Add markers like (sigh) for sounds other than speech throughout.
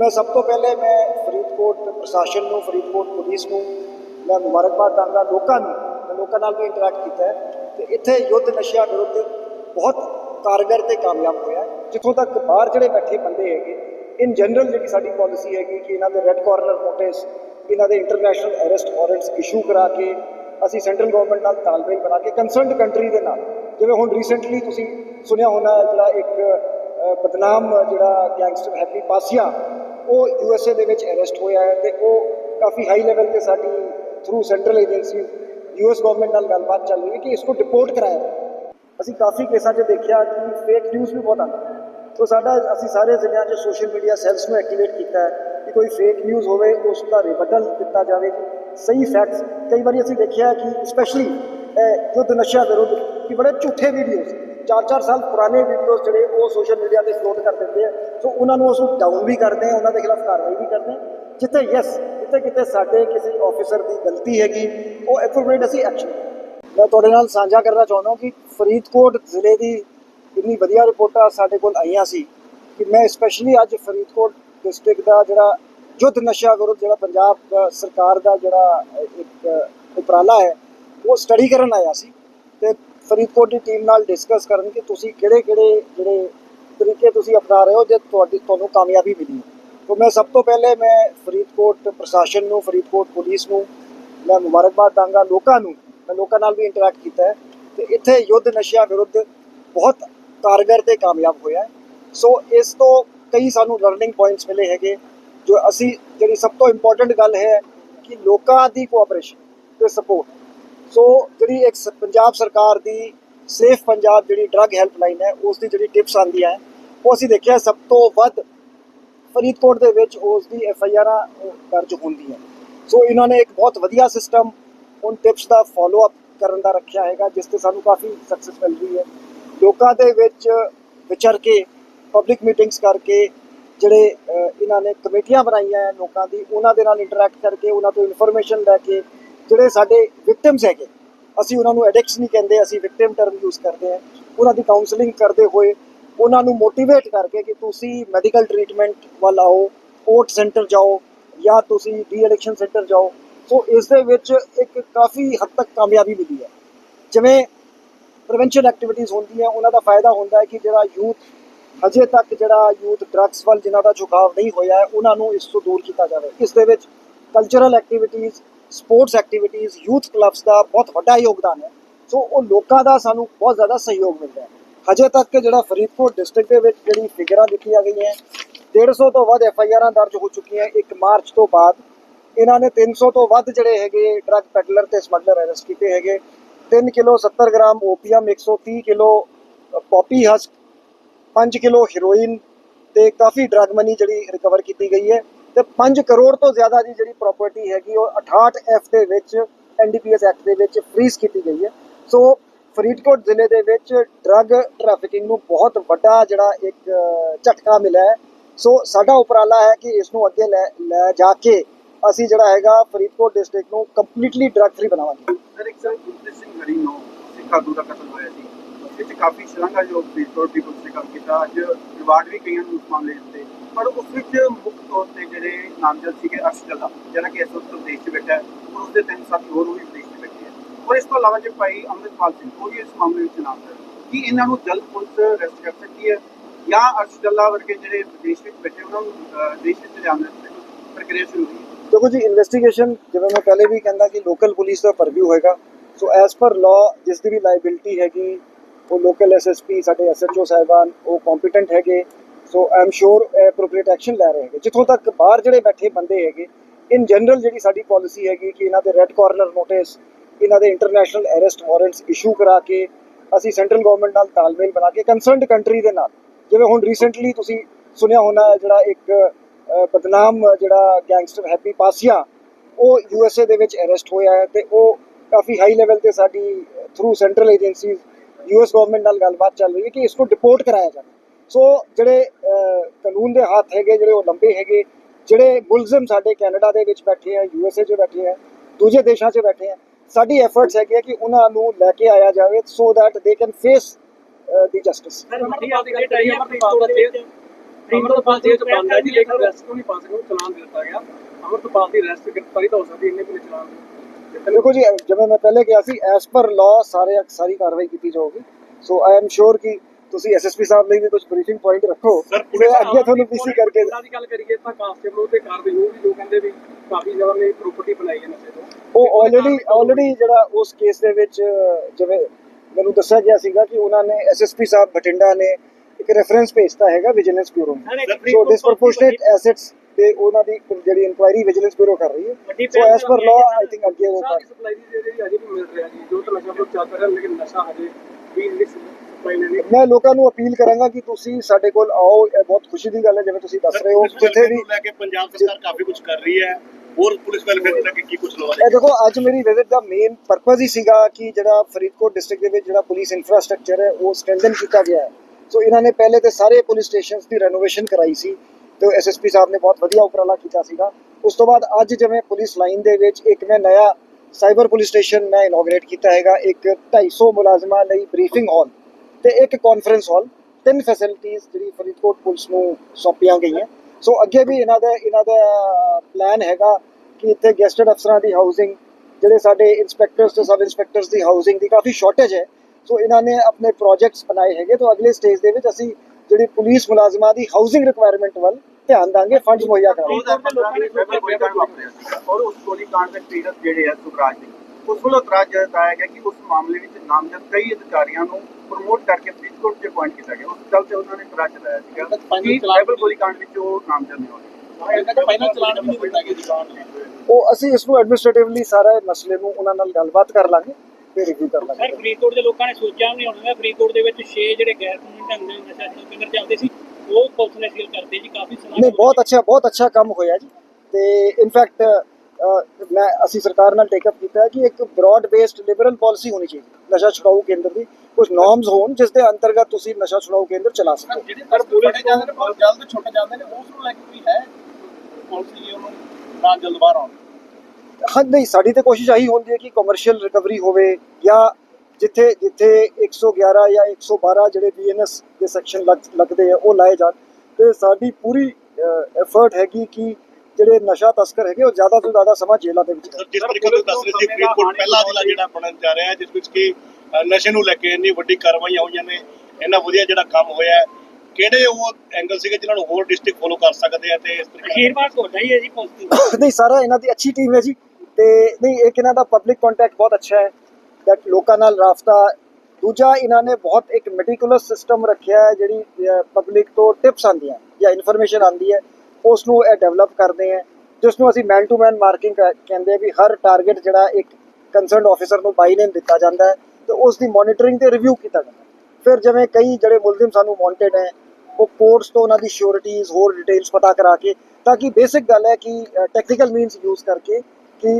ਮੈਂ ਸਭ ਤੋਂ ਪਹਿਲੇ ਮੈਂ ਫਰੀਦਕੋਟ ਪ੍ਰਸ਼ਾਸਨ ਨੂੰ, ਫਰੀਦਕੋਟ ਪੁਲਿਸ ਨੂੰ ਮੈਂ ਮੁਬਾਰਕਬਾਦ ਦਾਂਗਾ ਲੋਕਾਂ ਨੂੰ, ਮੈਂ ਲੋਕਾਂ ਨਾਲ ਵੀ ਇੰਟਰੈਕਟ ਕੀਤਾ ਹੈ ਤੇ ਇੱਥੇ ਯੁੱਧ ਨਸ਼ਿਆਂ ਵਿਰੁੱਧ ਬਹੁਤ ਕਾਰਗਰ ਤੇ ਕਾਮਯਾਬ ਹੋਇਆ ਜਿੱਥੋਂ ਤੱਕ ਬਾਹਰ ਜਿਹੜੇ ਬੈਠੇ ਬੰਦੇ ਹੈਗੇ ਇਨ ਜਨਰਲ ਜਿਹੜੀ ਸਾਡੀ ਪਾਲਿਸੀ ਹੈਗੀ ਕਿ ਇਹਨਾਂ ਦੇ ਰੈੱਡ ਕਾਰਨਰ ਨੋਟਿਸ ਇਹਨਾਂ ਦੇ ਇੰਟਰਨੈਸ਼ਨਲ ਅਰੈਸਟ ਵਾਰੰਟਸ ਇਸ਼ੂ ਕਰਾ ਕੇ ਅਸੀਂ ਸੈਂਟਰਲ ਗਵਰਨਮੈਂਟ ਨਾਲ ਤਾਲਮੇਲ ਬਣਾ ਕੇ ਕੰਸਰਨਡ ਕੰਟਰੀ ਦੇ ਨਾਲ, ਜਿਵੇਂ ਹੁਣ ਰੀਸੈਂਟਲੀ ਤੁਸੀਂ ਸੁਣਿਆ ਹੋਣਾ ਜਿਹੜਾ ਇੱਕ ਬਦਨਾਮ ਜਿਹੜਾ ਗੈਂਗਸਟਰ ਹੈਪੀ ਪਾਸੀਆ ਉਹ ਯੂ ਐੱਸ ਏ ਦੇ ਵਿੱਚ ਅਰੈਸਟ ਹੋਇਆ ਹੈ ਤੇ ਉਹ ਕਾਫੀ ਹਾਈ ਲੈਵਲ ਤੇ ਸਾਡੀ through central agency U US government ਨਾਲ ਗੱਲਬਾਤ ਚੱਲ ਰਹੀ ਹੈ ਕਿ ਇਸ ਨੂੰ ਡਿਪੋਰਟ ਕਰਾਇਆ ਅਸੀਂ ਕਾਫੀ ਕੇਸਾਂ 'ਚ ਦੇਖਿਆ ਕਿ ਫੇਕ ਨਿਊਜ਼ ਵੀ ਬਹੁਤ ਆਉਂਦਾ ਸੋ ਸਾਡਾ ਅਸੀਂ ਸਾਰੇ ਜ਼ਿਲ੍ਹਿਆਂ 'ਚ ਸੋਸ਼ਲ ਮੀਡੀਆ ਸੈਲਸ ਨੂੰ ਐਕਟੀਵੇਟ ਕੀਤਾ ਹੈ ਕਿ ਕੋਈ ਫੇਕ ਨਿਊਜ਼ ਹੋਵੇ, ਉਸ ਦਾ ਰਿਬਟਲ ਦਿੱਤਾ ਜਾਵੇ। ਸਹੀ ਫੈਕਟਸ ਕਈ ਵਾਰੀ ਅਸੀਂ ਦੇਖਿਆ ਕਿ ਸਪੈਸ਼ਲੀ ਯੁੱਧ ਨਸ਼ਾ ਵਿਰੁੱਧ, ਕਿ ਬੜੇ ਝੂਠੇ ਵੀਡੀਓਜ਼ ਚਾਰ ਚਾਰ ਸਾਲ ਪੁਰਾਣੇ ਵੀਡੀਓਜ਼ ਜਿਹੜੇ ਉਹ ਸੋਸ਼ਲ ਮੀਡੀਆ ਤੇ ਫਲੋਟ ਕਰ ਦਿੰਦੇ ਆ। ਸੋ ਉਹਨਾਂ ਨੂੰ ਅਸੀਂ ਡਾਊਨ ਵੀ ਕਰਦੇ ਆ ਉਹਨਾਂ ਦੇ ਖਿਲਾਫ ਕਾਰਵਾਈ ਵੀ ਕਰਦੇ ਆ ਜਿੱਥੇ ਯੈਸ ਜਿੱਥੇ ਕਿਤੇ ਸਾਡੇ ਕਿਸੇ ਆਫੀਸਰ ਦੀ ਗਲਤੀ ਹੈਗੀ, ਉਹ ਐਪਰੋਪ੍ਰੀਏਟ ਅਸੀਂ ਐਕਸ਼ਨ ਮੈਂ ਤੁਹਾਡੇ ਨਾਲ ਸਾਂਝਾ ਕਰਨਾ ਚਾਹੁੰਦਾ ਕਿ ਫਰੀਦਕੋਟ ਜ਼ਿਲ੍ਹੇ ਦੀ ਇੰਨੀ ਵਧੀਆ ਰਿਪੋਰਟਾਂ ਸਾਡੇ ਕੋਲ ਆਈਆਂ ਸੀ ਕਿ ਮੈਂ ਸਪੈਸ਼ਲੀ ਅੱਜ ਫਰੀਦਕੋਟ ਡਿਸਟ੍ਰਿਕਟ ਦਾ ਜਿਹੜਾ ਯੁੱਧ ਨਸ਼ਾ ਵਿਰੁੱਧ ਜਿਹੜਾ ਪੰਜਾਬ ਸਰਕਾਰ ਦਾ ਜਿਹੜਾ ਇੱਕ ਉਪਰਾਲਾ ਹੈ, ਉਹ ਸਟੱਡੀ ਕਰਨ ਆਇਆ ਸੀ। ਤੇ ਫਰੀਦਕੋਟ ਦੀ ਟੀਮ ਨਾਲ ਡਿਸਕਸ ਕਰਨ ਕਿ ਤੁਸੀਂ ਕਿਹੜੇ ਕਿਹੜੇ ਜਿਹੜੇ ਤਰੀਕੇ ਤੁਸੀਂ ਅਪਣਾ ਰਹੇ ਹੋ, ਜੇ ਤੁਹਾਡੀ ਤੁਹਾਨੂੰ ਕਾਮਯਾਬੀ ਮਿਲੀ। ਹੈ ਮੈਂ ਸਭ ਤੋਂ ਪਹਿਲੇ ਮੈਂ ਫਰੀਦਕੋਟ ਪ੍ਰਸ਼ਾਸਨ ਨੂੰ, ਫਰੀਦਕੋਟ ਪੁਲਿਸ ਨੂੰ, ਮੈਂ ਮੁਬਾਰਕਬਾਦ ਦਾਂਗਾ ਲੋਕਾਂ ਨੂੰ, ਮੈਂ ਲੋਕਾਂ ਨਾਲ ਵੀ ਇੰਟਰੈਕਟ ਕੀਤਾ ਹੈ। ਤੇ ਇੱਥੇ ਯੁੱਧ ਨਸ਼ਿਆਂ ਵਿਰੁੱਧ ਬਹੁਤ ਕਾਰਗਰ ਤੇ ਕਾਮਯਾਬ ਹੋਇਆ ਸੋ ਇਸ ਤੋਂ ਕਈ ਸਾਨੂੰ ਲਰਨਿੰਗ ਪੁਆਇੰਟਸ ਮਿਲੇ ਹੈਗੇ, ਜੋ ਅਸੀਂ ਜਿਹੜੀ ਸਭ ਤੋਂ ਇੰਪੋਰਟੈਂਟ ਗੱਲ ਹੈ ਕਿ ਲੋਕਾਂ ਦੀ ਕੋਆਪਰੇਸ਼ਨ ਤੇ ਸਪੋਰਟ ਸੋ ਜਿਹੜੀ ਇੱਕ ਸ- ਪੰਜਾਬ ਸਰਕਾਰ ਦੀ ਸੇਫ ਪੰਜਾਬ ਜਿਹੜੀ ਡਰੱਗ ਹੈਲਪਲਾਈਨ ਹੈ ਉਸ ਦੀ ਜਿਹੜੀ ਟਿਪਸ ਆਉਂਦੀਆਂ ਹੈ, ਉਹ ਅਸੀਂ ਦੇਖਿਆ ਸਭ ਤੋਂ ਵੱਧ ਫਰੀਦਕੋਟ ਦੇ ਵਿੱਚ ਉਸ ਦੀ ਐਫ ਆਈ ਆਰਾਂ ਦਰਜ ਹੁੰਦੀਆਂ ਸੋ ਇਹਨਾਂ ਨੇ ਇੱਕ ਬਹੁਤ ਵਧੀਆ ਸਿਸਟਮ ਉਨ ਟਿਪਸ ਦਾ ਫਾਲੋ ਅਪ ਕਰਨ ਦਾ ਰੱਖਿਆ ਹੈਗਾ, ਜਿਸ ਤੇ ਸਾਨੂੰ ਕਾਫੀ ਸਕਸੈਸ ਮਿਲ ਰਹੀ ਹੈ। ਲੋਕਾਂ ਦੇ ਵਿੱਚ ਵਿਚਰ ਕੇ ਪਬਲਿਕ ਮੀਟਿੰਗਸ ਕਰਕੇ ਜਿਹੜੇ ਇਹਨਾਂ ਨੇ ਕਮੇਟੀਆਂ ਬਣਾਈਆਂ ਹੈ ਲੋਕਾਂ ਦੀ, ਉਹਨਾਂ ਦੇ ਨਾਲ ਇੰਟਰੈਕਟ ਕਰਕੇ, ਉਹਨਾਂ ਤੋਂ ਇਨਫੋਰਮੇਸ਼ਨ ਲੈ ਕੇ ਜਿਹੜੇ ਸਾਡੇ ਵਿਕਟਿਮਸ ਹੈਗੇ, ਅਸੀਂ ਉਹਨਾਂ ਨੂੰ ਐਡਿਕਟਸ ਨਹੀਂ ਕਹਿੰਦੇ, ਅਸੀਂ ਵਿਕਟਿਮ ਟਰਮ ਯੂਜ਼ ਕਰਦੇ ਹਾਂ। ਉਹਨਾਂ ਦੀ ਕਾਉਂਸਲਿੰਗ ਕਰਦੇ ਹੋਏ, ਉਹਨਾਂ ਨੂੰ ਮੋਟੀਵੇਟ ਕਰਕੇ ਕਿ ਤੁਸੀਂ ਮੈਡੀਕਲ ਟ੍ਰੀਟਮੈਂਟ ਵੱਲ ਆਓ ਕੋਰਟ ਸੈਂਟਰ ਜਾਓ, ਜਾਂ ਤੁਸੀਂ ਡੀ ਐਡਿਕਸ਼ਨ ਸੈਂਟਰ ਜਾਓ। ਸੋ ਇਸ ਦੇ ਵਿੱਚ ਇੱਕ ਕਾਫੀ ਹੱਦ ਤੱਕ ਕਾਮਯਾਬੀ ਮਿਲੀ ਹੈ। ਜਿਵੇਂ ਪ੍ਰੀਵੈਂਸ਼ਨ ਐਕਟੀਵਿਟੀਜ਼ ਹੁੰਦੀਆਂ, ਉਹਨਾਂ ਦਾ ਫਾਇਦਾ ਹੁੰਦਾ ਹੈ ਕਿ ਜਿਹੜਾ ਯੂਥ ਅਜੇ ਤੱਕ ਜਿਹੜਾ ਯੂਥ ਡਰੱਗਸ ਵੱਲ ਜਿਨ੍ਹਾਂ ਦਾ ਝੁਕਾਵ ਨਹੀਂ ਹੋਇਆ ਉਹਨਾਂ ਨੂੰ ਇਸ ਤੋਂ ਦੂਰ ਕੀਤਾ ਜਾਵੇ। ਇਸ ਦੇ ਵਿੱਚ cultural activities sports activities youth clubs ਦਾ ਬਹੁਤ ਵੱਡਾ ਯੋਗਦਾਨ ਹੈ। ਸੋ ਉਹ ਲੋਕਾਂ ਦਾ ਸਾਨੂੰ ਬਹੁਤ ਜ਼ਿਆਦਾ ਸਹਿਯੋਗ ਮਿਲਦਾ ਹੈ। ਹਜੇ ਤੱਕ ਜਿਹੜਾ ਫਰੀਦਕੋਟ ਡਿਸਟ੍ਰਿਕਟ ਦੇ ਵਿੱਚ ਜਿਹੜੀ ਫਿਗਰਾਂ ਦਿੱਤੀਆਂ ਗਈਆਂ 150 ਤੋਂ ਵੱਧ ਐਫ ਆਈ ਆਰਾਂ ਦਰਜ ਹੋ ਚੁੱਕੀਆਂ 1 ਮਾਰਚ ਤੋਂ ਬਾਅਦ ਇਹਨਾਂ ਨੇ 300 ਤੋਂ ਵੱਧ ਜਿਹੜੇ ਹੈਗੇ ਡਰੱਗ ਪੈਡਲਰ ਤੇ ਸਮਗਲਰ ਅਰੈਸਟ ਕੀਤੇ ਹੈਗੇ। 3 kilo 70 gram opium 130 kilo poppy husk 5 kilo heroin ਤੇ ਕਾਫੀ ਡਰੱਗ ਮਨੀ ਜਿਹੜੀ ਰਿਕਵਰ ਕੀਤੀ ਗਈ ਹੈ। ਤੇ 5 ਕਰੋੜ ਤੋਂ ਜ਼ਿਆਦਾ ਦੀ ਜਿਹੜੀ ਪ੍ਰਾਪਰਟੀ ਹੈਗੀ, ਉਹ 68 ਐਫ ਦੇ ਵਿੱਚ ਐਨਡੀਪੀਐਸ ਐਕਟ ਦੇ ਵਿੱਚ ਫ੍ਰੀਜ਼ ਕੀਤੀ ਗਈ ਹੈ। ਸੋ ਫਰੀਦਕੋਟ ਜ਼ਿਲ੍ਹੇ ਦੇ ਵਿੱਚ ਡਰੱਗ ਟ੍ਰੈਫਿਕਿੰਗ ਨੂੰ ਬਹੁਤ ਵੱਡਾ ਜਿਹੜਾ ਇੱਕ ਝਟਕਾ ਮਿਲਿਆ ਹੈ। ਸੋ ਸਾਡਾ ਉਪਰਾਲਾ ਹੈ ਕਿ ਇਸ ਨੂੰ ਅੱਗੇ ਲੈ ਲੈ ਜਾ ਕੇ ਅਸੀਂ ਜਿਹੜਾ ਹੈਗਾ ਫਰੀਦਕੋਟ ਡਿਸਟ੍ਰਿਕਟ ਨੂੰ ਕੰਪਲੀਟਲੀ ਡਰੱਗ ਫ੍ਰੀ ਬਣਾਵਾਂਗੇ। ਸਰ ਇੱਕ ਸਰ, ਗੁਰਪ੍ਰੀਤ ਸਿੰਘ ਹਰੀ ਨੂੰ ਸਿੱਖਾ ਦਾ ਕਤਲ ਹੋਇਆ ਸੀ। ਇਸ ਵਿੱਚ ਕਾਫੀ ਸ਼ਲਾਘਾਯੋਗ ਫਰੀਦਕੋਟ ਦੀ ਪੁਲਿਸ ਨੇ ਕੰਮ ਕੀਤਾ। ਅੱਜ ਰਿਵਾਰਡ ਵੀ ਕਈਆਂ ਨੂੰ ਉਸ ਮਾਮਲੇ ਪਰ ਉਸ ਵਿੱਚ ਮੁੱਖ ਤੌਰ ਤੇ ਜਿਹੜੇ ਨਾਮਜ਼ਦ ਸੀਗੇ ਅਰਸ਼ ਜੱਲਾ ਜਿਹੜਾ ਕਿ ਇਸ ਵਕਤ ਵਿਦੇਸ਼ 'ਚ ਬੈਠਾ ਹੈ ਔਰ ਉਸਦੇ ਤਿੰਨ ਸਾਥੀ ਹੋਰ ਵੀ ਵਿਦੇਸ਼ 'ਚ ਬੈਠੇ ਹੈ। ਔਰ ਇਸ ਤੋਂ ਇਲਾਵਾ ਜੇ ਭਾਈ ਅੰਮ੍ਰਿਤਪਾਲ ਸਿੰਘ ਉਹ ਵੀ ਇਸ ਮਾਮਲੇ ਵਿੱਚ ਨਾਮਜ਼ਦ ਹੈ। ਕੀ ਇਹਨਾਂ ਨੂੰ ਜਲਦ ਪੁਲਿਸ ਅਰੈਸਟ ਕਰ ਸਕਦੀ ਹੈ? ਜਾਂ ਅਰਸ਼ ਵਰਗੇ ਜਿਹੜੇ ਵਿਦੇਸ਼ ਵਿੱਚ ਬੈਠੇ, ਉਹਨਾਂ ਨੂੰ ਦੇਸ਼ ਵਿੱਚ ਲਿਆਉਣ ਦੀ ਪ੍ਰਕਿਰਿਆ ਸ਼ੁਰੂ ਹੋਈ ਦੇਖੋ ਜੀ ਇਨਵੈਸਟੀਗੇਸ਼ਨ ਜਿਵੇਂ ਮੈਂ ਪਹਿਲੇ ਵੀ ਕਹਿੰਦਾ ਕਿ ਲੋਕਲ ਪੁਲਿਸ ਦਾ ਪਰਵਿਊ ਹੋਏਗਾ। ਸੋ ਐਸ ਪਰ ਲਾਅ ਜਿਸ ਦੀ ਵੀ ਲਾਇਬਿਲਿਟੀ ਹੈਗੀ, ਉਹ ਲੋਕਲ ਐਸਐਸਪੀ ਸਾਡੇ ਐਸਐਚਓ ਸਾਹਿਬਾਨ, ਉਹ ਕੰਪੀਟੈਂਟ ਹੈਗੇ। So I am sure appropriate action ਲੈ ਰਹੇ ਹੈਗੇ। ਜਿੱਥੋਂ ਤੱਕ ਬਾਹਰ ਜਿਹੜੇ ਬੈਠੇ ਬੰਦੇ ਹੈਗੇ ਇਨ ਜਨਰਲ ਜਿਹੜੀ ਸਾਡੀ ਪਾਲਿਸੀ ਹੈਗੀ ਕਿ ਇਹਨਾਂ ਦੇ ਰੈੱਡ ਕਾਰਨਰ ਨੋਟਿਸ ਇਹਨਾਂ ਦੇ ਇੰਟਰਨੈਸ਼ਨਲ ਅਰੈਸਟ ਵਾਰੰਟਸ ਇਸ਼ੂ ਕਰਾ ਕੇ ਅਸੀਂ ਸੈਂਟਰਲ ਗਵਰਨਮੈਂਟ ਨਾਲ ਤਾਲਮੇਲ ਬਣਾ ਕੇ ਕੰਸਰਨਡ ਕੰਟਰੀ ਦੇ ਨਾਲ। ਜਿਵੇਂ ਹੁਣ ਰੀਸੈਂਟਲੀ ਤੁਸੀਂ ਸੁਣਿਆ ਹੋਣਾ ਜਿਹੜਾ ਇੱਕ ਬਦਨਾਮ ਜਿਹੜਾ ਗੈਂਗਸਟਰ ਹੈਪੀ ਪਾਸੀਆ, ਉਹ ਯੂਐਸਏ ਦੇ ਵਿੱਚ ਅਰੈਸਟ ਹੋਇਆ ਹੈ ਤੇ ਉਹ ਕਾਫੀ ਹਾਈ ਲੈਵਲ ਤੇ ਸਾਡੀ through central agencies US government ਨਾਲ ਗੱਲਬਾਤ ਚੱਲ ਰਹੀ ਹੈ ਕਿ ਇਸ ਨੂੰ ਡਿਪੋਰਟ ਕਰਾਇਆ ਜਾਵੇ। ਸੋ ਜਿਹੜੇ ਕਾਨੂੰਨ ਦੇ ਹੱਥ ਹੈਗੇ ਜਿਹੜੇ ਉਹ ਲੰਬੇ ਹੈਗੇ ਜਿਹੜੇ ਮੁਲਜ਼ਮ ਸਾਡੇ ਕੈਨੇਡਾ ਦੇ ਵਿੱਚ ਬੈਠੇ ਆ ਯੂਐਸਏ 'ਚ ਬੈਠੇ ਆ ਦੂਜੇ ਦੇਸ਼ਾਂ 'ਚ ਬੈਠੇ ਆ ਸਾਡੀ ਐਫਰਟਸ ਹੈਗੇ ਆ ਕਿ ਉਹਨਾਂ ਨੂੰ ਲੈ ਕੇ ਆਇਆ ਜਾਵੇ so that they can face the justice sir ਮੱਠੀ ਆਪਦੀ ਜਿਹੜੀ ਟਾਈ ਅਮਰਪਾਲ ਦਾ ਜੇਲ੍ਹ ਅਮਰਤਪਾਲ ਜੀ ਚ ਬੰਦ ਹੈ ਜੀ ਲੇਕਿਨ ਰੈਸਟ ਕਿਉਂ ਨਹੀਂ ਪਾ ਸਕਦੇ? ਉਹ ਚਲਾਨ ਦੇ ਦਿੱਤਾ ਗਿਆ। ਅਮਰਤਪਾਲ ਦੀ ਰੈਸਟ ਗ੍ਰਿਫਤਾਰੀ ਤਾਂ ਹੋ ਸਕਦੀ ਇੰਨੇ ਵੀ ਚਲਾਨ ਦੇ। ਦੇਖੋ ਜੀ ਜਿਵੇਂ ਮੈਂ ਪਹਿਲੇ ਕਿਹਾ ਸੀ ਐਸ ਪਰ ਲਾਅ ਸਾਰੇ ਸਾਰੀ ਕਾਰਵਾਈ ਕੀਤੀ ਜਾਊਗੀ। ਸੋ ਆਈ ਐਮ ਸ਼ੋਰ ਕਿ ਤੁਸੀਂ ਐਸਐਸਪੀ ਸਾਹਿਬ ਲਈ ਵੀ ਕੁਝ ਬਰੀਫਿੰਗ ਪੁਆਇੰਟ ਰੱਖੋ। ਤੇ ਅੱਗੇ ਤੁਹਾਨੂੰ ਪੀਸੀ ਕਰਕੇ ਦੀ ਗੱਲ ਕਰੀਏ ਤਾਂ ਕਾਂਸਟੇਬਲ ਤੇ ਕਾਰਵਾਈ ਹੋਊਗੀ ਜੋ ਕਹਿੰਦੇ ਵੀ ਕਾਫੀ ਜ਼ਿਆਦਾ ਨੇ ਪ੍ਰਾਪਰਟੀ ਬਣਾਈ ਹੈ ਨਸ਼ੇ ਤੋਂ। ਉਹ ਆਲਰੇਡੀ ਆਲਰੇਡੀ ਜਿਹੜਾ ਉਸ ਕੇਸ ਦੇ ਵਿੱਚ ਜਿਵੇਂ ਮੈਨੂੰ ਦੱਸਿਆ ਗਿਆ ਸੀਗਾ ਕਿ ਉਹਨਾਂ ਨੇ ਐਸਐਸਪੀ ਸਾਹਿਬ ਬਠਿੰਡਾ ਨੇ ਇੱਕ ਰੈਫਰੈਂਸ ਭੇਜਤਾ ਹੈਗਾ ਵਿਜੀਲੈਂਸ ਬਿਊਰੋ ਨੂੰ। ਸੋ ਡਿਸਪ੍ਰੋਪੋਰਸ਼ਨੇਟ ਐਸੈਟਸ ਤੇ ਉਹਨਾਂ ਦੀ ਜਿਹੜੀ ਇਨਕੁਆਇਰੀ ਵਿਜੀਲੈਂਸ ਬਿਊਰੋ ਕਰ ਰਹੀ ਹੈ। So as per law I think ਅੱਗੇ ਉਹ ਸਪਲਾਈ ਦੀ ਜਿਹੜੀ ਅਜੇ ਵੀ ਮਿਲ ਰਿਹਾ ਜੀ ਜੋ ਤਾਂ ਨਸ਼ਾ ਬਹੁਤ ਚੱਲ ਰਿਹਾ ਲੇਕਿਨ ਨਸ਼ਾ ਹਜੇ ਵੀ ਜਿਹੜੀ ਮੈਂ ਲੋਕਾਂ ਨੂੰ ਅਪੀਲ ਕਰਾਂਗਾ ਕਿ ਤੁਸੀਂ ਸਾਡੇ ਕੋਲ ਆਓ ਇਹ ਬਹੁਤ ਖੁਸ਼ੀ ਦੀ ਗੱਲ ਹੈ ਜਿਵੇਂ ਤੁਸੀਂ ਦੱਸ ਰਹੇ ਹੋ ਜਿੱਥੇ ਵੀ ਲੈ ਕੇ ਪੰਜਾਬ ਸਰਕਾਰ ਕਾਫੀ ਕੁਝ ਕਰ ਰਹੀ ਹੈ। ਹੋਰ ਪੁਲਿਸ ਵੈਲਫੇਅਰ ਨੂੰ ਲੈ ਕੇ ਕੀ ਕੁਝ ਲਵਾ ਇਹ ਦੇਖੋ ਅੱਜ ਮੇਰੀ ਵਿਜ਼ਿਟ ਦਾ ਮੇਨ ਪਰਪਸ ਹੀ ਸੀਗਾ ਕਿ ਜਿਹੜਾ ਫਰੀਦਕੋਟ ਡਿਸਟ੍ਰਿਕਟ ਦੇ ਵਿੱਚ ਜਿਹੜਾ ਪੁਲਿਸ ਇਨਫਰਾਸਟ੍ਰਕਚਰ ਹੈ ਉਹ ਸਟ੍ਰੈਂਥਨ ਕੀਤਾ ਗਿਆ ਹੈ। ਸੋ ਇਹਨਾਂ ਨੇ ਪਹਿਲੇ ਤੇ ਸਾਰੇ ਪੁਲਿਸ ਸਟੇਸ਼ਨਸ ਦੀ ਰੈਨੋਵੇਸ਼ਨ ਕਰਾਈ ਸੀ ਤੇ ਐਸਐਸਪੀ ਸਾਹਿਬ ਨੇ ਬਹੁਤ ਵਧੀਆ ਉਪਰਾਲਾ ਕੀਤਾ ਸੀਗਾ। ਉਸ ਤੋਂ ਬਾਅਦ ਅੱਜ ਜਿਵੇਂ ਪੁਲਿਸ ਲਾਈਨ ਦੇ ਵਿੱਚ ਇੱਕ ਮੈਂ ਨਇਆ ਸਾਈਬਰ ਪੁਲਿਸ ਸਟੇਸ਼ਨ ਮੈਂ ਇਨੋਗਰੇਟ ਕੀਤਾ ਹੈਗਾ ਇੱਕ 250 ਮੁਲਾਜ਼ਮਾਂ ਲਈ ਬਰੀਫਿੰਗ ਹਾਲ ਤੇ ਇੱਕ ਕਾਨਫਰੰਸ ਹਾਲ ਤਿੰਨ ਫੈਸਿਲਿਟੀਆਂ ਜਿਹੜੀ ਫਰੀਦਕੋਟ ਪੁਲਿਸ ਨੂੰ ਸੌਂਪੀਆਂ ਗਈਆਂ। ਸੋ ਅੱਗੇ ਵੀ ਇਹਨਾਂ ਦਾ ਇਹਨਾਂ ਦਾ ਪਲਾਨ ਹੈਗਾ ਕਿ ਇੱਥੇ ਗੈਸਟਡ ਅਫਸਰਾਂ ਦੀ ਹਾਊਸਿੰਗ ਜਿਹੜੇ ਸਾਡੇ ਇਨਸਪੈਕਟਰਸ ਤੇ ਸਬ ਇਨਸਪੈਕਟਰਸ ਦੀ ਹਾਊਸਿੰਗ ਦੀ ਕਾਫੀ ਸ਼ਾਰਟੇਜ ਹੈ। ਸੋ ਇਹਨਾਂ ਨੇ ਆਪਣੇ ਪ੍ਰੋਜੈਕਟਸ ਬਣਾਏ ਹੈਗੇ। ਤਾਂ ਅਗਲੇ ਸਟੇਜ ਦੇ ਵਿੱਚ ਅਸੀਂ ਜਿਹੜੀ ਪੁਲਿਸ ਮੁਲਾਜ਼ਮਾਂ ਦੀ ਹਾਊਸਿੰਗ ਰਿਕੁਆਇਰਮੈਂਟ ਵੱਲ ਧਿਆਨ ਦਾਂਗੇ ਫੰਡਸ ਮੁਹੱਈਆ ਕਰਾਂਗੇ। ਔਰ ਉਸ ਗੋਲੀकांड ਦੇ ਜਿਹੜੇ ਆ, ਸੁਖਰਾਜ ਦੇ ਉਸ ਵੱਲੋਂ ਇਤਰਾਜ਼ ਜਤਾਇਆ ਗਿਆ ਕਿ ਉਸ ਮਾਮਲੇ ਵਿੱਚ ਨਾਮਜ਼ਦ ਕਈ ਅਧਿਕਾਰੀਆਂ ਨੂੰ ਪ੍ਰਮੋਟ ਕਰਕੇ ਫਰੀਦਕੋਟ 'ਚ ਅਪਾਇੰਟ ਕੀਤਾ ਗਿਆ। ਉਸ ਗੱਲ ਤੇ ਉਹਨਾਂ ਨੇ ਇਤਰਾਜ਼ ਜਤਾਇਆ ਸੀਗਾ ਕਿ ਸਾਈਬਰ ਗੋਲੀकांड ਵਿੱਚ ਉਹ ਨਾਮਜ਼ਦ ਨਹੀਂ ਹੋਣਗੇ ਫਾਈਨਲ ਚਲਾਨ ਵੀ ਨਹੀਂ ਦਿੱਤਾ ਗਿਆ ਦੁਕਾਨ ਉਹ ਅਸੀਂ ਇਸ ਨੂੰ ਐਡਮਿਨਿਸਟ੍ਰੇਟਿਵਲੀ ਸਾਰਾ ਇਹ ਮਸਲੇ ਨੂੰ ਉਹਨਾਂ ਨਾਲ ਗੱਲਬਾਤ ਕਰ ਲਾਂਗੇ ਤੇ ਰਿਵਿਊ ਕਰ ਲਾਂਗੇ। ਸਰ ਫਰੀਦਕੋਟ ਦੇ ਲੋਕਾਂ ਨੇ ਸੋਚਿਆ ਨਹੀਂ ਹੋਣਾ ਫਰੀਦਕੋਟ ਦੇ ਵਿੱਚ 6 ਜਿਹੜੇ ਗੈਰ ਕਾਨੂੰਨੀ ਢੰਗ ਨਾਲ ਨਸ਼ਾ ਕੇਂਦਰ ਚੱਲਦੇ ਸੀ ਉਹ ਪੁਲਿਸ ਨੇ ਸੀਲ ਕਰਦੇ ਜੀ ਕਾਫੀ ਸਮਾਂ ਨਹੀਂ ਬਹੁਤ ਅੱਛਾ ਬਹੁਤ ਅੱਛਾ ਕੰਮ ਹੋਇਆ ਜੀ। ਤੇ ਇਨਫੈਕਟ ਮੈਂ ਅਸੀਂ ਸਰਕਾਰ ਨਾਲ ਟੇਕ ਅਪ ਕੀਤਾ ਕਿ ਇੱਕ ਬ੍ਰੌਡ ਬੇਸਡ ਲਿਬਰਲ ਪਾਲਿਸੀ ਹੋਣੀ ਚਾਹੀਦੀ ਨਸ਼ਾ ਛੁਡਾਊ ਕੇਂਦਰ ਦੀ ਕੁਝ ਨਾਰਮਸ ਹੋਣ ਜਿਸ ਦੇ ਅੰਤਰਗਤ ਤੁਸੀਂ ਨਸ਼ਾ ਛੁਡਾਊ ਕੇਂਦਰ ਚਲਾ ਸਕੋ ਜਿਹੜੇ ਪਰ ਪੂਰੇ ਜਾਂਦੇ ਨੇ ਬਹੁਤ ਜਲਦ ਛੁੱਟ ਜਾਂਦੇ ਨੇ ਉਸ ਨੂੰ ਲੈ ਕੇ ਕੋਈ ਹੈ ਪਾਲਿਸੀ ਉਹਨੂੰ ਨਾ ਜਲਦ ਬਾਹਰ ਆਉਣ। ਹਾਂ ਨਹੀਂ ਸਾਡੀ ਤੇ ਕੋਸ਼ਿਸ਼ ਆਹੀ ਹੁੰਦੀ ਹੈ ਕਿ ਕਮਰਸ਼ੀਅਲ ਰਿਕਵਰੀ ਹੋਵੇ ਜਾਂ ਜਿੱਥੇ ਜਿੱਥੇ 111 ਜਾਂ 112 ਜਿਹੜੇ ਬੀਐਨਐਸ ਦੇ ਸੈਕਸ਼ਨ ਲੱਗਦੇ ਆ ਉਹ ਲਾਏ ਜਾਣ। ਤੇ ਸਾਡੀ ਪੂਰੀ ਐਫਰਟ ਹੈਗੀ ਕਿ ਜਿਹੜੇ ਨਸ਼ਾ ਤਸਕਰ ਹੈਗੇ ਉਹ ਜ਼ਿਆਦਾ ਤੋਂ ਜ਼ਿਆਦਾ ਸਮਾਂ ਜੇਲ੍ਹਾਂ ਦੇ ਵਿੱਚ ਜਿਸ ਤਰੀਕੇ ਤੋਂ ਦੱਸ ਰਹੇ ਸੀ ਫਰੀਦਕੋਟ ਪਹਿਲਾ ਜ਼ਿਲ੍ਹਾ ਜਿਹੜਾ ਬਣਨ ਜਾ ਰਿਹਾ ਹੈ ਜਿਸ ਵਿੱਚ ਕਿ ਨਸ਼ੇ ਨੂੰ ਲੈ ਕੇ ਇੰਨੀ ਵੱਡੀ ਕਾਰਵਾਈਆਂ ਹੋਈਆਂ ਨੇ ਇੰਨਾ ਵਧੀਆ ਜਿਹੜਾ ਕੰਮ ਹੋਇਆ ਹੈ ਕਿਹੜੇ ਉਹ ਐਂਗਲ ਸੀਗੇ ਜਿਨ੍ਹਾਂ ਨੂੰ ਹੋਰ ਡਿਸਟ੍ਰਿਕਟ ਫੋਲੋ ਕਰ ਸਕਦੇ ਆ ਤੇ ਇਸ ਤਰੀਕੇ ਅਖੀਰਵਾਰ ਤੁਹਾਡਾ ਹੀ ਹੈ ਜੀ ਦੀ (coughs) ਨਹੀਂ ਸਾਰਾ ਇਹਨਾਂ ਦੀ ਅੱਛੀ ਟੀਮ ਹੈ ਜੀ ਤੇ ਨਹੀਂ ਇੱਕ ਇਹਨਾਂ ਦਾ ਪਬਲਿਕ ਕੰਟੈਕਟ ਬਹੁਤ ਅੱਛਾ ਹੈ ਦੈਟ ਲੋਕਾਂ ਨਾਲ ਰਾਫਤਾ ਦੂਜਾ ਇਹਨਾਂ ਨੇ ਬਹੁਤ ਇੱਕ ਮੈਟੀਕੂਲਸ ਸਿਸਟਮ ਰੱਖਿਆ ਹੈ ਜਿਹੜੀ ਪਬਲਿਕ ਤੋਂ ਟਿਪਸ ਆਉਂਦੀਆਂ ਜਾਂ ਇਨਫੋਰਮੇਸ਼ਨ ਆਉਂਦੀ ਹੈ। ਉਸ ਨੂੰ ਇਹ ਡਿਵੈਲਪ ਕਰਦੇ ਹੈ ਜਿਸ ਨੂੰ ਅਸੀਂ ਮੈਨ ਟੂ ਮੈਨ ਮਾਰਕਿੰਗ ਕਹਿੰਦੇ ਆ ਵੀ ਹਰ ਟਾਰਗੇਟ ਜਿਹੜਾ ਇੱਕ ਕੰਸਰਨਡ ਆਫੀਸਰ ਨੂੰ ਬਾਈ ਨੇਮ ਦਿੱਤਾ ਜਾਂਦਾ ਹੈ ਤੇ ਉਸ ਦੀ ਮੋਨੀਟਰਿੰਗ ਤੇ ਰਿਵਿਊ ਕੀਤਾ ਜਾਂਦਾ ਫਿਰ ਜਿਵੇਂ ਕਈ ਜਿਹੜੇ ਮੁਲਜ਼ਮ ਸਾਨੂੰ ਵਾਂਟਡ ਹੈ, ਉਹ ਕੋਰਟਸ ਤੋਂ ਉਹਨਾਂ ਦੀ ਸ਼ੋਰਿਟੀਜ਼ ਹੋਰ ਡਿਟੇਲਸ ਪਤਾ ਕਰਾ ਕੇ, ਤਾਂ ਕਿ ਬੇਸਿਕ ਗੱਲ ਹੈ ਕਿ ਟੈਕਨੀਕਲ ਮੀਨਸ ਯੂਜ਼ ਕਰਕੇ ਕਿ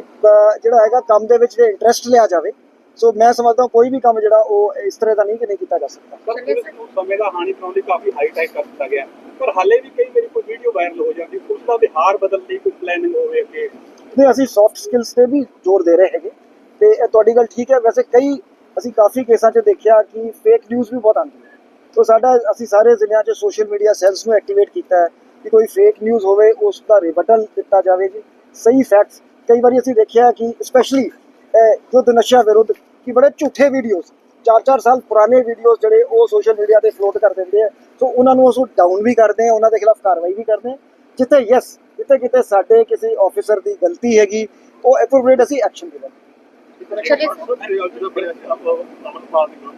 ਜਿਹੜਾ ਹੈਗਾ ਕੰਮ ਦੇ ਵਿੱਚ ਇੰਟਰਸਟ ਲਿਆ ਜਾਵੇ, ਸੋ ਮੈਂ ਸਮਝਦਾ ਕੋਈ ਵੀ ਕੰਮ ਜਿਹੜਾ ਉਹ ਇਸ ਤਰ੍ਹਾਂ ਦਾ ਨਹੀਂ ਕਿ ਨਹੀਂ ਕੀਤਾ ਜਾ ਸਕਦਾ। ਪਰ ਸਮੇਂ ਦਾ ਹਾਨੀ ਪਾਉਣ ਲਈ ਕਾਫੀ ਹਾਈ ਟੈਕ ਕਰ ਦਿੱਤਾ ਗਿਆ। ਪਰ ਹਾਲੇ ਵੀ ਕਈ ਵਾਰੀ ਕੋਈ ਵੀਡੀਓ ਵਾਇਰਲ ਹੋ ਜਾਂਦੀ ਪੁਲਿਸ ਦਾ ਵਿਹਾਰ ਬਦਲਣ ਦੀ ਕੋਈ ਪਲੈਨਿੰਗ ਹੋਵੇ ਅੱਗੇ। ਨਹੀਂ, ਅਸੀਂ ਸੌਫਟ ਸਕਿੱਲਸ ਤੇ ਵੀ ਜ਼ੋਰ ਦੇ ਰਹੇ ਹੈਗੇ। ਤੇ ਇਹ ਤੁਹਾਡੀ ਗੱਲ ਠੀਕ ਹੈ। ਵੈਸੇ ਕਈ, ਅਸੀਂ ਕਾਫੀ ਕੇਸਾਂ 'ਚ ਦੇਖਿਆ ਕਿ ਫੇਕ ਨਿਊਜ਼ ਵੀ ਬਹੁਤ ਆਉਂਦੀ ਹੈ। ਸੋ ਸਾਡਾ, ਅਸੀਂ ਸਾਰੇ ਜ਼ਿਲ੍ਹਿਆਂ 'ਚ ਸੋਸ਼ਲ ਮੀਡੀਆ ਸੈਲਸ ਨੂੰ ਐਕਟੀਵੇਟ ਕੀਤਾ ਹੈ ਕਿ ਕੋਈ ਫੇਕ ਨਿਊਜ਼ ਹੋਵੇ, ਉਸ ਦਾ ਰਿਬਟਲ ਦਿੱਤਾ ਜਾਵੇ ਜੀ। ਸਹੀ ਫੈਕਟਸ ਕਈ ਵਾਰੀ ਅਸੀਂ ਦੇਖਿਆ ਕਿ ਸਪੈਸ਼ਲੀ ਯੁੱਧ ਨਸ਼ਾ ਵਿਰੁੱਧ ਕਿ ਬੜੇ ਝੂਠੇ ਵੀਡੀਓਜ਼ 4-4 ਸਾਲ ਪੁਰਾਣੇ ਵੀਡੀਓਜ਼ ਜਿਹੜੇ ਉਹ ਸੋਸ਼ਲ ਮੀਡੀਆ ਤੇ ਫਲੋਟ ਕਰ ਦਿੰਦੇ ਆ। ਸੋ ਉਹਨਾਂ ਨੂੰ ਅਸੀਂ ਡਾਊਨ ਵੀ ਕਰਦੇ ਆ ਉਹਨਾਂ ਦੇ ਖਿਲਾਫ ਕਾਰਵਾਈ ਵੀ ਕਰਦੇ ਆ ਜਿੱਥੇ ਯੈਸ ਜਿੱਥੇ ਕਿਤੇ ਸਾਡੇ ਕਿਸੇ ਆਫੀਸਰ ਦੀ ਗਲਤੀ ਹੈਗੀ ਉਹ ਐਪਰੋਪਰੀਏਟ ਅਸੀਂ ਐਕਸ਼ਨ ਦੇ ਚਲੇ ਅਮਰਪਾਲ ਦੀ ਗੱਲ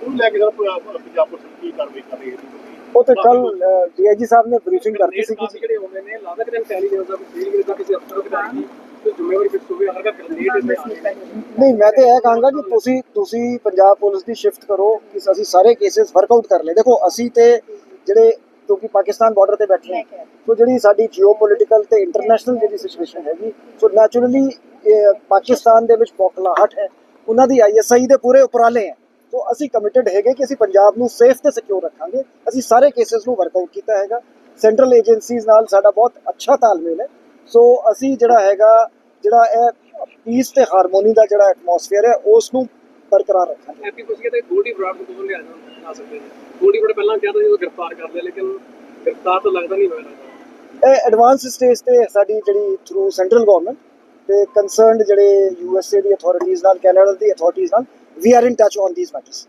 ਉਹਨੂੰ ਲੈ ਕੇ ਜਿਹੜਾ ਪੰਜਾਬ ਪੁਲਿਸ ਕੀ ਕਾਰਵਾਈ ਕਰ ਰਹੀ ਹੈ? ਉਹ ਤੇ ਕੱਲ ਡੀਆਈਜੀ ਸਾਹਿਬ ਨੇ ਬਰੀਫਿੰਗ ਕਰਤੀ ਸੀ ਕਾਫੀ ਜਿਹੜੇ ਹੁੰਦੇ ਨੇ ਲੱਗਦਾ ਕਿ ਇੰਟੈਲੀਜੈਂਸ ਦਾ ਫੀਲ ਕਰਦਾ ਕਿਸੇ ਅਫਸਰ ਅਧਿਕਾਰੀ ਨਹੀਂ ਮੈਂ ਤੇ ਇਹ ਕਹਾਂਗਾ ਕਿ ਤੁਸੀਂ ਤੁਸੀਂ ਪੰਜਾਬ ਪੁਲਿਸ ਦੀ ਸ਼ਿਫਟ ਕਰੋ ਕਿ ਅਸੀਂ ਸਾਰੇ ਕੇਸਿਸ ਵਰਕਆਊਟ ਕਰ ਲਏ। ਦੇਖੋ, ਅਸੀਂ ਤੇ ਜਿਹੜੇ, ਕਿਉਂਕਿ ਪਾਕਿਸਤਾਨ ਬਾਰਡਰ ਤੇ ਬੈਠੇ ਹਾਂ, ਸੋ ਜਿਹੜੀ ਸਾਡੀ ਜੀਓਪੋਲਿਟੀਕਲ ਤੇ ਇੰਟਰਨੈਸ਼ਨਲ ਜਿਹੜੀ ਸਿਚੁਏਸ਼ਨ ਹੈਗੀ, ਸੋ ਨੈਚੁਰਲੀ ਪਾਕਿਸਤਾਨ ਦੇ ਵਿੱਚ ਬੌਖਲਾਹਟ ਹੈ। ਉਹਨਾਂ ਦੀ ਆਈਐਸਆਈ ਦੇ ਪੂਰੇ ਉਪਰਾਲੇ ਹੈ। ਸੋ ਅਸੀਂ ਕਮਿਟਡ ਹੈਗੇ ਕਿ ਅਸੀਂ ਪੰਜਾਬ ਨੂੰ ਸੇਫ ਤੇ ਸਿਕਿਉਰ ਰੱਖਾਂਗੇ। ਅਸੀਂ ਸਾਰੇ ਕੇਸਿਸ ਨੂੰ ਵਰਕਆਊਟ ਕੀਤਾ ਹੈਗਾ। ਸੈਂਟਰਲ ਏਜੰਸੀਜ਼ ਨਾਲ ਸਾਡਾ ਬਹੁਤ ਅੱਛਾ ਤਾਲਮੇਲ ਹੈ। ਸੋ ਅਸੀਂ ਜਿਹੜਾ ਹੈਗਾ ਜਿਹੜਾ ਇਹ ਪੀਸ ਤੇ ਹਾਰਮੋਨੀ ਦਾ ਜਿਹੜਾ ਐਟਮੋਸਫੇਅਰ ਹੈ ਉਸ ਨੂੰ ਬਰਕਰਾਰ ਰੱਖਾਂਗੇ। ਐਪੀ ਤੁਸੀਂ ਕਹਿੰਦੇ ਗੋਲਡੀ ਬਰਾਡ ਨੂੰ ਕੋਲ ਲਿਆ ਜਾ ਸਕਦੇ ਗੋਲਡੀ ਬਰਾਡ ਪਹਿਲਾਂ ਕਹਿੰਦੇ ਉਹ ਗ੍ਰਿਫਤਾਰ ਕਰ ਲਿਆ ਲੇਕਿਨ ਗ੍ਰਿਫਤਾਰ ਤਾਂ ਲੱਗਦਾ ਨਹੀਂ ਹੋਇਆ ਇਹ ਐਡਵਾਂਸ ਸਟੇਜ ਤੇ ਸਾਡੀ ਜਿਹੜੀ ਥਰੂ ਸੈਂਟਰਲ ਗਵਰਨਮੈਂਟ ਤੇ ਕੰਸਰਨਡ ਜਿਹੜੇ ਯੂ ਐਸ ਏ ਦੀ ਅਥਾਰਟੀਜ਼ ਨਾਲ ਕੈਨੇਡਾ ਦੀ ਅਥਾਰਟੀਜ਼ ਨਾਲ we are in touch on these matters